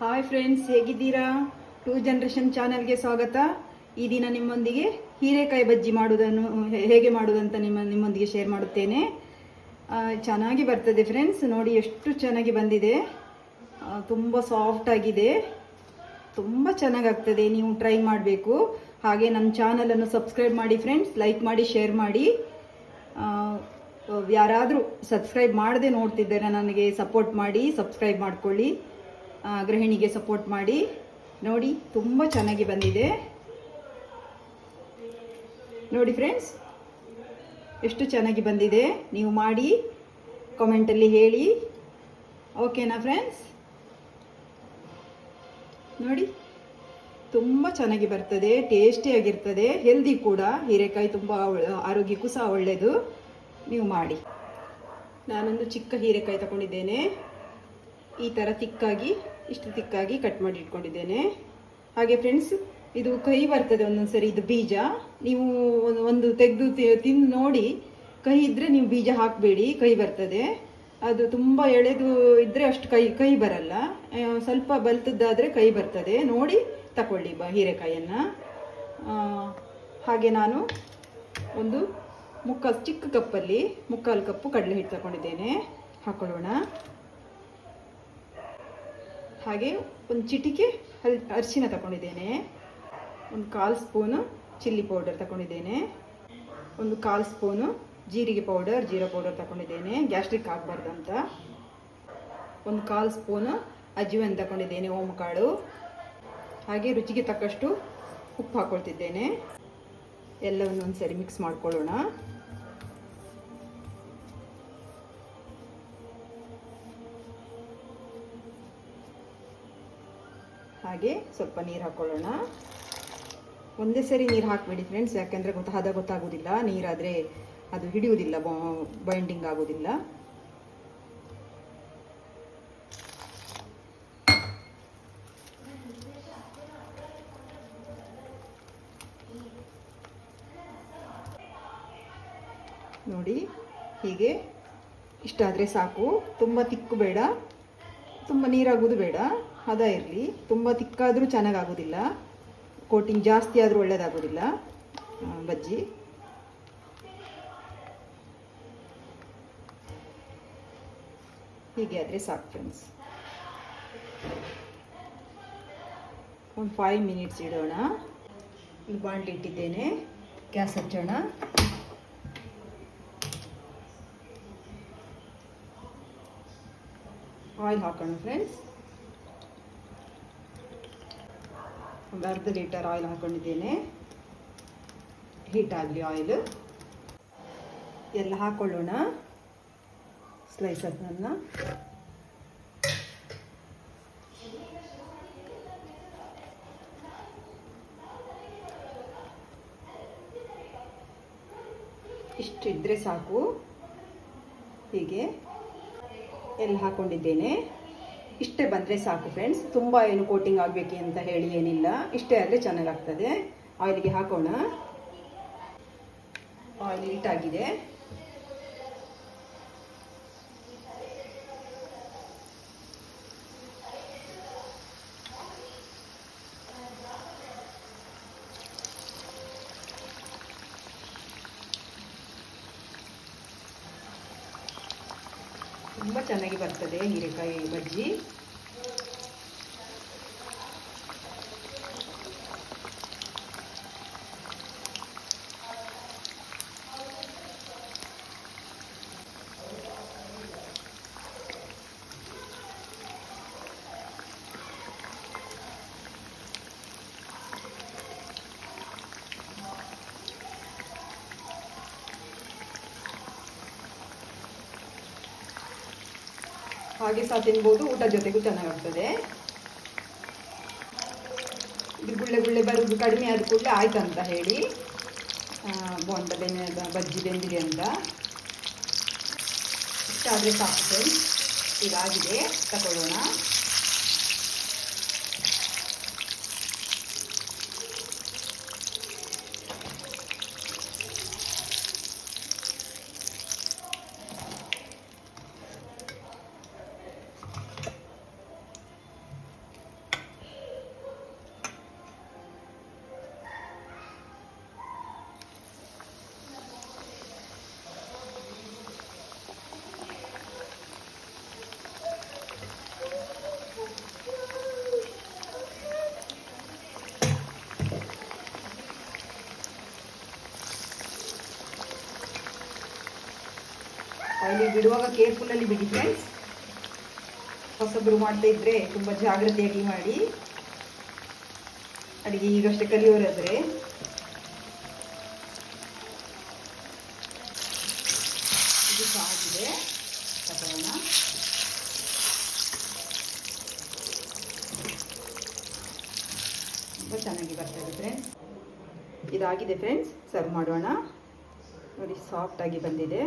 Hi friends ಹೇಗಿದ್ದೀರಾ? Two generation ಚಾನಲ್ಗೆ ಸ್ವಾಗತ. ಈ ದಿನ ನಿಮ್ಮೊಂದಿಗೆ ಹೀರೆಕಾಯಿ ಬಜ್ಜಿ ಮಾಡುವುದನ್ನು ಹೇಗೆ ಮಾಡುವುದಂತ ನಿಮ್ಮ, ನಿಮ್ಮೊಂದಿಗೆ ಶೇರ್ ಮಾಡುತ್ತೇನೆ. ಚೆನ್ನಾಗಿ ಬರ್ತದೆ ಫ್ರೆಂಡ್ಸ್ ನೋಡಿ ಎಷ್ಟು ಚೆನ್ನಾಗಿ ಬಂದಿದೆ. ತುಂಬ ಸಾಫ್ಟ್ ಆಗಿದೆ. ತುಂಬ ಚೆನ್ನಾಗಾಗ್ತದೆ. ನೀವು ಟ್ರೈ ಮಾಡಬೇಕು. ಹಾಗೆ ನನ್ನ ಚಾನಲನ್ನು ಸಬ್ಸ್ಕ್ರೈಬ್ ಮಾಡಿ ಫ್ರೆಂಡ್ಸ್ ಲೈಕ್ ಮಾಡಿ ಶೇರ್ ಮಾಡಿ. ಯಾರಾದರೂ ಸಬ್ಸ್ಕ್ರೈಬ್ ಮಾಡದೆ ನೋಡ್ತಿದ್ದಾರೆ ನನಗೆ ಸಪೋರ್ಟ್ ಮಾಡಿ ಸಬ್ಸ್ಕ್ರೈಬ್ ಮಾಡ್ಕೊಳ್ಳಿ. ಗೃಹಿಣಿಗೆ ಸಪೋರ್ಟ್ ಮಾಡಿ. ನೋಡಿ, ತುಂಬ ಚೆನ್ನಾಗಿ ಬಂದಿದೆ. ನೋಡಿ ಫ್ರೆಂಡ್ಸ್ ಎಷ್ಟು ಚೆನ್ನಾಗಿ ಬಂದಿದೆ. ನೀವು ಮಾಡಿ ಕಾಮೆಂಟಲ್ಲಿ ಹೇಳಿ. ಓಕೆನಾ ಫ್ರೆಂಡ್ಸ್ ನೋಡಿ, ತುಂಬ ಚೆನ್ನಾಗಿ ಬರ್ತದೆ ಟೇಸ್ಟಿಯಾಗಿರ್ತದೆ ಹೆಲ್ದಿ ಕೂಡ. ಹೀರೆಕಾಯಿ ತುಂಬ ಆರೋಗ್ಯಕ್ಕೂ ಸಹ ಒಳ್ಳೆಯದು ನೀವು ಮಾಡಿ. ನಾನೊಂದು ಚಿಕ್ಕ ಹೀರೆಕಾಯಿ ತಗೊಂಡಿದ್ದೇನೆ. ಈ ಥರ ತಿಕ್ಕಾಗಿ, ಇಷ್ಟು ತಿಕ್ಕಾಗಿ ಕಟ್ ಮಾಡಿ ಇಟ್ಕೊಂಡಿದ್ದೇನೆ. ಹಾಗೆ ಫ್ರೆಂಡ್ಸ್ ಇದು ಕಹಿ ಬರ್ತದೆ ಒಂದೊಂದು ಸರಿ ಇದು ಬೀಜ. ನೀವು ಒಂದು- ತೆಗೆದು ತಿಂದು ನೋಡಿ, ಕಹಿ ಇದ್ದರೆ ನೀವು ಬೀಜ ಹಾಕಬೇಡಿ, ಕಹಿ ಬರ್ತದೆ. ಅದು ತುಂಬ ಎಳೆದು ಇದ್ದರೆ ಅಷ್ಟು ಕೈ ಕೈ ಬರಲ್ಲ. ಸ್ವಲ್ಪ ಬಲ್ತದ್ದಾದರೆ ಕೈ ಬರ್ತದೆ. ನೋಡಿ ತಗೊಳ್ಳಿ ಬ, ಹೀರೆಕಾಯನ್ನು. ಹಾಗೆ ನಾನು ಒಂದು ಮುಕ್ಕಾಲು ಚಿಕ್ಕ ಕಪ್ಪಲ್ಲಿ, ಮುಕ್ಕಾಲು ಕಪ್ಪು ಕಡಲೆ ಹಿಟ್ಟು ತಗೊಂಡಿದ್ದೇನೆ ಹಾಕೊಳ್ಳೋಣ. ಹಾಗೆ ಒಂದು ಚಿಟಿಕೆ ಹಲ್ ಅರಿಶಿನ ತಗೊಂಡಿದ್ದೇನೆ. ಒಂದು ಕಾಲು ಸ್ಪೂನು ಚಿಲ್ಲಿ ಪೌಡರ್ ತಗೊಂಡಿದ್ದೇನೆ. ಒಂದು ಕಾಲು ಸ್ಪೂನು ಜೀರಿಗೆ ಪೌಡರ್, ಜೀರಾ ಪೌಡರ್ ತಗೊಂಡಿದ್ದೇನೆ. ಗ್ಯಾಸ್ಟ್ರಿಕ್ ಆಗಬಾರ್ದು ಅಂತ ಒಂದು ಕಾಲು ಸ್ಪೂನು ಅಜ್ವನ್ ತಗೊಂಡಿದ್ದೇನೆ ಓಮಕಾಳು ಹಾಗೆ ರುಚಿಗೆ ತಕ್ಕಷ್ಟು ಉಪ್ಪು ಹಾಕ್ಕೊಳ್ತಿದ್ದೇನೆ ಎಲ್ಲವನ್ನು ಒಂದು ಸರಿ ಮಿಕ್ಸ್ ಮಾಡ್ಕೊಳ್ಳೋಣ. ಹಾಗೆ ಸ್ವಲ್ಪ ನೀರು ಹಾಕೊಳ್ಳೋಣ. ಒಂದೇ ಸರಿ ನೀರು ಹಾಕಬೇಡಿ ಫ್ರೆಂಡ್ಸ್ ಯಾಕೆಂದರೆ ಗೊತ್ತ ಹದ ಗೊತ್ತಾಗೋದಿಲ್ಲ. ನೀರಾದರೆ ಅದು ಹಿಡಿಯುವುದಿಲ್ಲ ಬೈಂಡಿಂಗ್ ಆಗೋದಿಲ್ಲ. ನೋಡಿ, ಹೀಗೆ. ಇಷ್ಟಾದರೆ ಸಾಕು. ತುಂಬ ತಿಕ್ಕು ಬೇಡ. ತುಂಬ ನೀರಾಗೋದು ಬೇಡ. ಹದ ಇರಲಿ. ತುಂಬ ತಿಕ್ಕಾದರೂ ಚೆನ್ನಾಗಾಗೋದಿಲ್ಲ. ಕೋಟಿಂಗ್ ಜಾಸ್ತಿ ಆದರೂ ಒಳ್ಳೆಯದಾಗೋದಿಲ್ಲ ಬಜ್ಜಿ. ಹೀಗೆ ಆದರೆ ಸಾಕು ಫ್ರೆಂಡ್ಸ್ ಒಂದು ಫೈವ್ ಮಿನಿಟ್ಸ್ ಇಡೋಣ. ಇಲ್ಲಿ ಬಾಣಲಿ ಇಟ್ಟಿದ್ದೇನೆ. ಗ್ಯಾಸ್ ಹಚ್ಚೋಣ. ಆಯಿಲ್ ಹಾಕೋಣ ಫ್ರೆಂಡ್ಸ್ ಒಂದು ಅರ್ಧ ಲೀಟರ್ ಆಯಿಲ್ ಹಾಕ್ಕೊಂಡಿದ್ದೇನೆ ಹೀಟ್ ಆಗಲಿ ಆಯಿಲ್ ಎಲ್ಲ ಹಾಕೊಳ್ಳೋಣ. ಸ್ಲೈಸ್ ಅದನ್ನು ಇಷ್ಟಿದ್ರೆ ಸಾಕು. ಹೀಗೆ. ಎಲ್ಲ ಹಾಕೊಂಡಿದ್ದೇನೆ. ಇಷ್ಟೇ ಬಂದರೆ ಸಾಕು ಫ್ರೆಂಡ್ಸ್ ತುಂಬ ಏನು ಕೋಟಿಂಗ್ ಆಗಬೇಕು ಅಂತ ಹೇಳಿ ಏನಿಲ್ಲ. ಇಷ್ಟೇ ಆದರೆ ಚೆನ್ನಾಗಾಗ್ತದೆ ಆಯಿಲ್ಗೆ ಹಾಕೋಣ. ಆಯಿಲ್ ಹೀಟಾಗಿದೆ ತುಂಬ ಚೆನ್ನಾಗಿ ಬರ್ತದೆ ಹೀರೆಕಾಯಿ ಬಜ್ಜಿ. ಹಾಗೆ ಸಹ ತಿನ್ಬೋದು ಊಟ ಜೊತೆಗೂ ಚೆನ್ನಾಗಾಗ್ತದೆ. ಇದು ಗುಳ್ಳೆ ಗುಳ್ಳೆ ಬರೋದು ಕಡಿಮೆ ಆದ ಕೂಡಲೇ ಆಯ್ತು ಅಂತ ಹೇಳಿ. ಬೋಂಡ ಬೆಂದ ಬಜ್ಜಿ ಬೆಂದಿದೆ ಅಂತ. ಇಷ್ಟಾದರೆ ಸಾಕು ಇದಾಗಿದೆ ತಗೊಳ್ಳೋಣ ನೀವು ಬಿಡುವಾಗ ಕೇರ್ಫುಲ್ಲಲ್ಲಿ ಬಿಡಿ ಫ್ರೆಂಡ್ಸ್ ಹೊಸಬ್ರು ಮಾಡ್ತಾ ಇದ್ರೆ ತುಂಬ ಜಾಗ್ರತೆಯಾಗಿ ಮಾಡಿ. ಅಡಿಗೆ ಈಗಷ್ಟೇ ಕಲಿಯೋರಾದ್ರೆ. ಇದು ತಗೋಣ ತುಂಬ ಚೆನ್ನಾಗಿ ಫ್ರೆಂಡ್ಸ್ ಇದಾಗಿದೆ ಫ್ರೆಂಡ್ಸ್ ಸರ್ವ್ ಮಾಡೋಣ. ನೋಡಿ ಸಾಫ್ಟಾಗಿ ಬಂದಿದೆ.